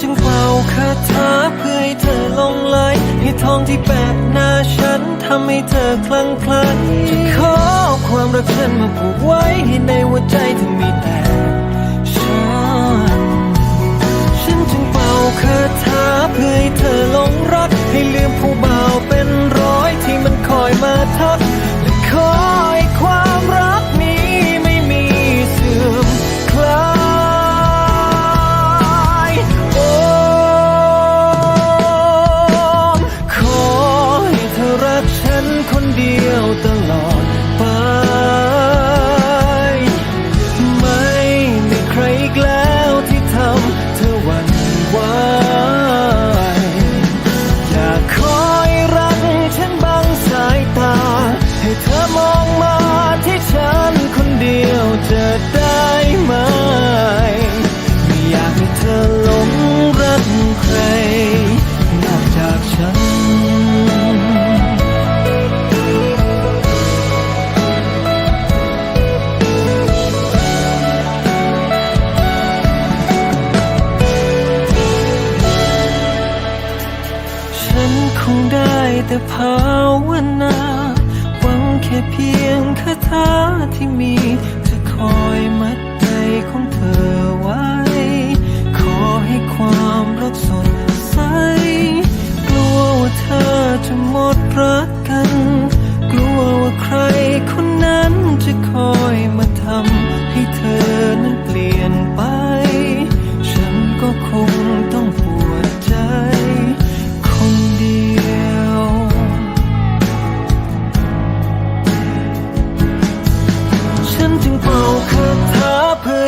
จึงเป่าคาถาเพื่อให้เธอลงไหลให้ทองที่แปะหน้าฉันทำให้เธอคลั่งไคล้จะขอความรักฉันมาผูกไว้ให้ในหัวใจเธอมีแต่ฉันฉันจึงเป่าคาถาเพื่อให้เธอลงรัก ให้ลืมผู้บ่าวเป็นร้อยที่มันคอยมาทัก ภาวนาหวังแค่เพียงคาถาที่มีจะคอยมา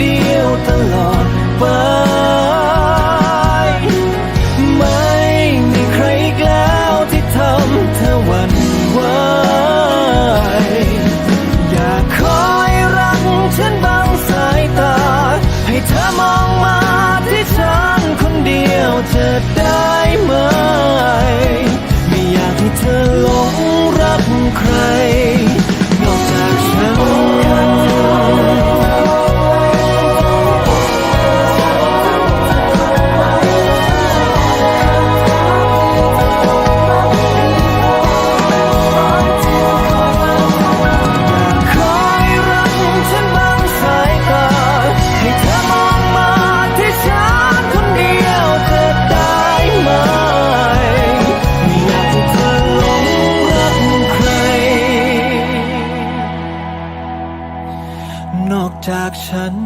เดียวตลอดไปไม่มีใครอีกแล้วที่ทำเธอหวั่นไหวอยากคอยรักฉันบางสายตา ให้เธอมองมาที่ฉันคนเดียวจะได้ ฉัน